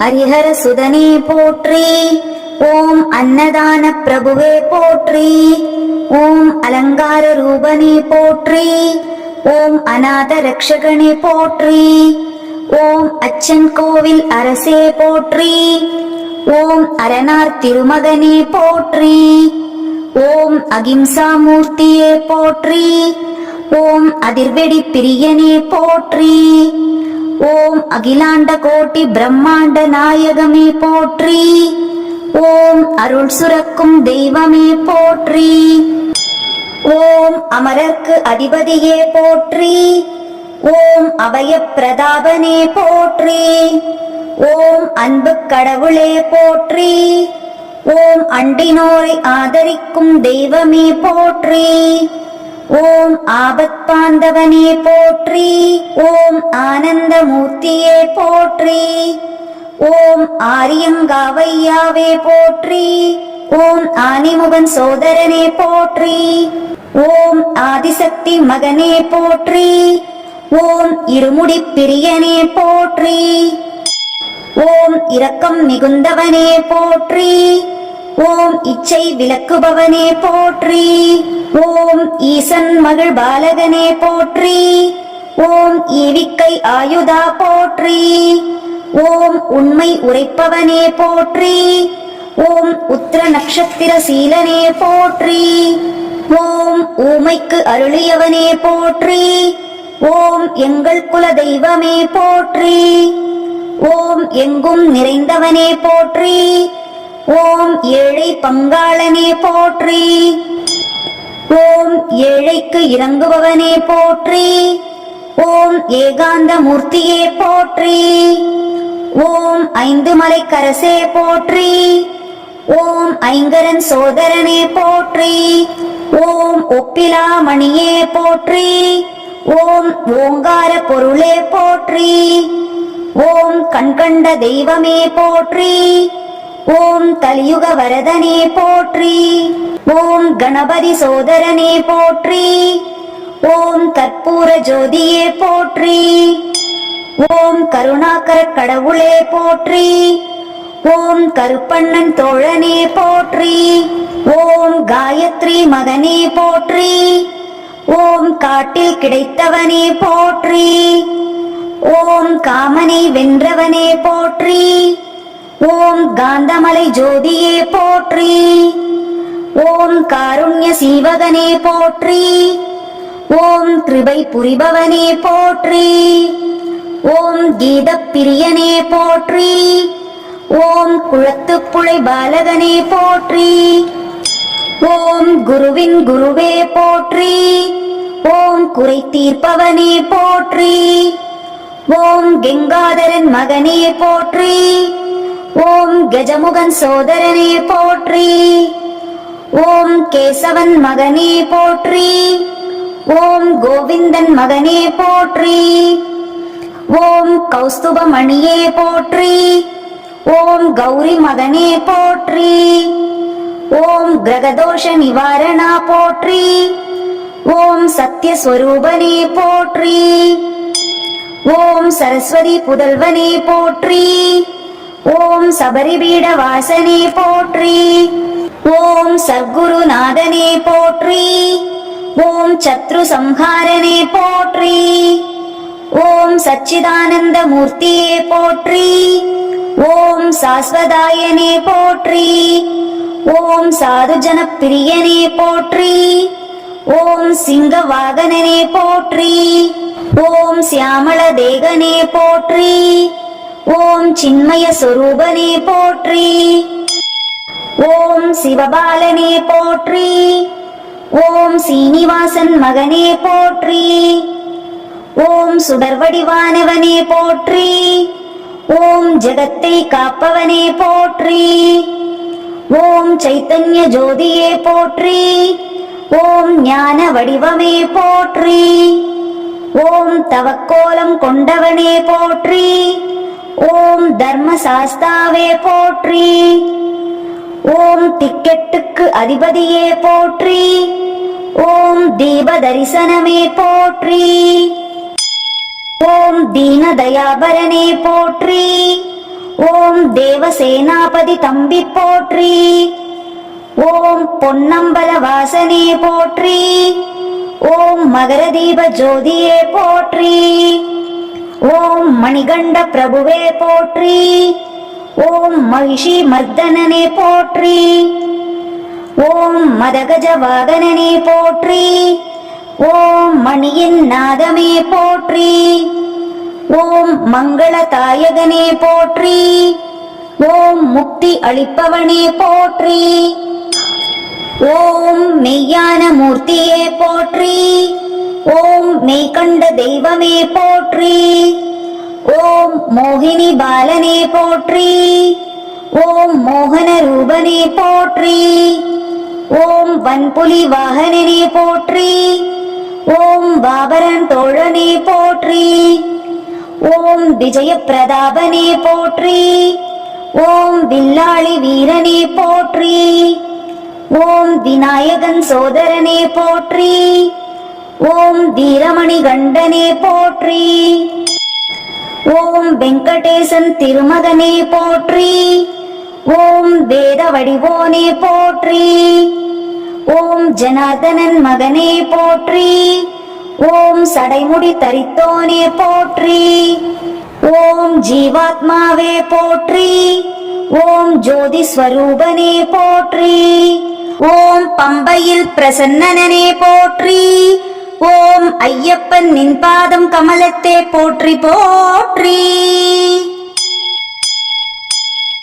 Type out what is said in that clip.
ஹரிஹர சுதனே போற்றி. ஓம் அன்னதான பிரபுவே போற்றி. ஓம் அலங்கார ரூபனே போற்றி. ஓம் அநாத ரக்ஷகனே போற்றி. ஓம் அச்சன் கோவில் அரசே போற்றி. ஓம் அரணார் திருமகனே போற்றி. ஓம் அகிம்சா மூர்த்தியே போற்றி. ஓம் அதிர்வெடி பிரியனே போற்றி. ஓம் அகிலாண்ட கோட்டி பிரம்மாண்ட நாயகமே போற்றி. ஓம் அருள் சுரக்கும் தெய்வமே போற்றி. ஓம் அமரர்க்கு அதிபதியே போற்றி. ஓம் அபய பிரதாபனே போற்றி. ஓம் அன்பு கடவுளே போற்றி. ஓம் அண்டினோரை ஆதரிக்கும் தெய்வமே போற்றி. ஓம் ஆபத் பாந்தவனே போற்றி ஓம் ஆனந்த மூர்த்தியே போற்றி ஓம் ஆரியங்காவையாவே போற்றி ஓம் ஆனிமுகன் சோதரனே போற்றி ஓம் ஆதிசக்தி மகனே போற்றி ஓம் இருமுடி பிரியனே போற்றி ஓம் இரக்கம் மிகுந்தவனே போற்றி ஓம் இச்சை விளக்குபவனே போற்றி. ஓம் ஈசன் மகள் பாலகனே போற்றி. ஓம் ஈவிக்கை ஆயுதா போற்றி. ஓம் உண்மை உரைப்பவனே போற்றி. ஓம் உத்திர நட்சத்திர சீலனே போற்றி. ஓம் ஊமைக்கு அருளியவனே போற்றி. ஓம் எங்கள் குல தெய்வமே போற்றி. ஓம் எங்கும் நிறைந்தவனே போற்றி. ஓம் ஏழை பங்காளனே போற்றி. ஓம் ஏழைக்கு இறங்குபவனே போற்றி. ஓம் ஏகாந்த மூர்த்தியே போற்றி. ஓம் ஐந்து மலைக்கரசே போற்றி. ஓம் ஐங்கரன் சோதரனே போற்றி. ஓம் ஒப்பிலாமணியே போற்றி. ஓம் ஓங்கார பொருளே போற்றி. ஓம் கண்கண்ட தெய்வமே போற்றி. ஓம் கலியுக வரதனே போற்றி. ஓம் கணபதி சோதரனே போற்றி. ஓம் கற்பூர ஜோதியே போற்றி. ஓம் கருணாகர கடவுளே போற்றி. ஓம் கருப்பண்ணன் தோழனே போற்றி. ஓம் காயத்ரி மகனே போற்றி. ஓம் காட்டில் கிடைத்தவனே போற்றி. ஓம் காமனை வென்றவனே போற்றி. ஓம் காந்தமலை ஜோதியே போற்றி. ஓம் காருண்ய சீவகனே போற்றி. ஓம் கிருபை புரிபவனே போற்றி. ஓம் கீத பிரியனே போற்றி. ஓம் குளத்துப்புழை பாலகனே போற்றி. ஓம் குருவின் குருவே போற்றி. ஓம் குறை தீர்ப்பவனே போற்றி. ஓம் கெங்காதரன் மகனே போற்றி. ஓம் கஜமுகன் சோதரனே போற்றி. ஓம் கேசவன் மகனே போற்றி. ஓம் கோவிந்தன் மகனே போற்றி. ஓம் கௌஸ்துபமணியே போற்றி. ஓம் கௌரி மகனே போற்றி. ஓம் கிரகதோஷ நிவாரணா போற்றி. ஓம் சத்யஸ்வரூபனே போற்றி. ஓம் சரஸ்வதி புதல்வனே போற்றி. ஓம் சபரிபீட வாசனே போற்றி. ஓம் சத்குருநாதனே போற்றி. ஓம் சத்ரு சம்ஹாரனே போற்றி. ஓம் சச்சிதானந்த மூர்த்தியே போற்றி. ஓம் சாஸ்வதாயனே போற்றி. ஓம் சாதுஜன பிரியனே போற்றி. ஓம் சிங்க வாகனனே போற்றி. ஓம் சியாமள தேகனே போற்றி. ஓம் சின்மய சொரூபனே போற்றி. ஓம் சிவபாலனே போற்றி. ஓம் சீனிவாசன் மகனே போற்றி. ஓம் சுடர்வடிவானவனே போற்றி. ஓம் ஜெகத்தை காப்பவனே போற்றி. ஓம் சைத்தன்ய ஜோதியே போற்றி. ஓம் ஞான வடிவமே போற்றி. ஓம் தவக்கோலம் கொண்டவனே போற்றி. ஓம் தர்ம சாஸ்தாவே போற்றி. ஓம் டிக்கெட்டுக்கு அதிபதியே போற்றி. ஓம் தீப தரிசனமே போற்றி. ஓம் தீன தயாபரனே போற்றி. ஓம் தேவசேனாபதி தம்பி போற்றி. ஓம் பொன்னம்பல வாசனே போற்றி. ஓம் மகரதீப ஜோதியே போற்றி. ஓம் மணிகண்ட பிரபுவே போற்றி. ஓம் மகிஷி மர்தனனே போற்றி. ஓம் மதகஜ வாகனனே போற்றி. ஓம் மணியின் நாதமே போற்றி. ஓம் மங்கள தாயகனே போற்றி. ஓம் முக்தி அளிப்பவனே போற்றி. ஓம் மெய்யான மூர்த்தியே போற்றி. ஓம் மெய்கண்ட தெய்வமே போற்றி. ஓம் மோகினி பாலனே போற்றி. ஓம் மோகன ரூபனே போற்றி. ஓம் வன்புலி வாகனனே போற்றி. ஓம் பாபரன் தோழனே போற்றி. ஓம் விஜய பிரதாபனே போற்றி. ஓம் வில்லாளி வீரனே போற்றி. ஓம் விநாயகன் சோதரனே போற்றி. ஓம் தீரமணி கண்டனே போற்றி. ஓம் வெங்கடேசன் திருமகனே போற்றி. ஓம் வேத வடிவோனே போற்றி. ஓம் ஜனார்தனன் மகனே போற்றி. ஓம் சடைமுடி தரித்தோனே போற்றி. ஓம் ஜீவாத்மாவே போற்றி. ஓம் ஜோதி ஸ்வரூபனே போற்றி. ஓம் பம்பையில் பிரசன்னனே போற்றி. ஓம் ஐயப்பன் நின் பாதம் கமலத்தே போற்றி போற்றி.